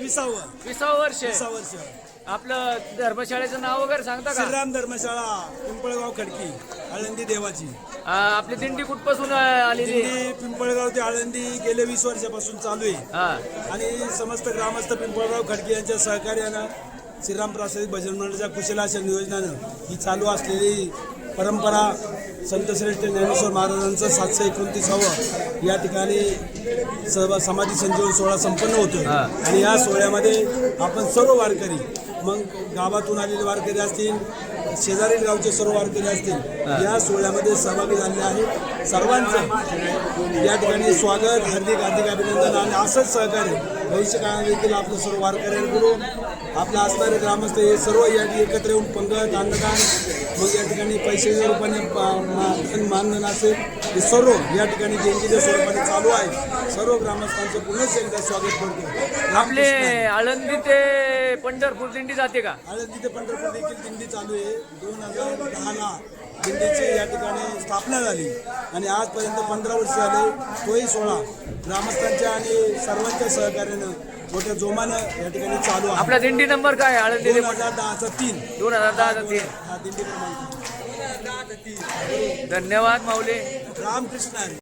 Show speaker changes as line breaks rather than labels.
विसावं.
विसावं वर्ष
विसा वर्ष
आपलं धर्मशाळेचं नाव वगैरे सांगता का?
श्रीराम धर्मशाळा पिंपळगाव खडकी आळंदी देवाची.
आ, आपली दिंडी कुठपासून आ, आलेली आहे?
दिंडी पिंपळगाव ते आळंदी गेले वीस वर्षापासून चालू आहे.
हा.
आणि समस्त ग्रामस्थ पिंपळगाव खडकी यांच्या सहकार्यानं श्रीराम प्रासादिक भजन मंडळाच्या कुशल अशा नियोजनानं ही चालू असलेली परंपरा संतश्रेष्ठ ज्ञानेश्वर महाराजांचं सातशे एकोणतीसावं या ठिकाणी समाधी संजीवन सोहळा संपन्न होतोय
हा.
आणि या सोहळ्यामध्ये आपण सर्व वारकरी मग गावातून आलेले वारकरी असतील शेजारील गावचे सर्व वारकरी असतील या सोहळ्यामध्ये सहभागी झालेले आहेत. सर्वांचं या ठिकाणी स्वागत हार्दिक हार्दिक अभिनंदन आणि असंच सहकार्य. भविष्य काळात देखील आपलं सर्व वारकऱ्यांकडून आपलं असणारे ग्रामस्थ हे सर्व या ठिकाणी एकत्र येऊन पंगत अन्नदान मग या ठिकाणी पैशाच्या रूपाने मानधन असेल हे सर्व या ठिकाणी देणगीच्या स्वरूपाने चालू आहे. सर्व ग्रामस्थांचं पुनश्च एकदा स्वागत करतो.
आपले आळंदी ते पंढरपूर दिंडी जाते का?
पंढरपूर देखील दिंडी चालू आहे. दोन हजार दहाला दिंडीची या ठिकाणी स्थापना झाली. आणि आजपर्यंत पंधरा वर्ष झाले तोही सोहळा ग्रामस्थांच्या आणि सर्वांच्या सहकार्यानं मोठ्या जोमानं या ठिकाणी चालू आहे.
आपला दिंडी नंबर काय आहे?
दोन हजार दहाचा तीन.
दोन हजार दहा तीन.
हा दिंडी क्रमांक.
धन्यवाद माऊली.
रामकृष्ण हरी.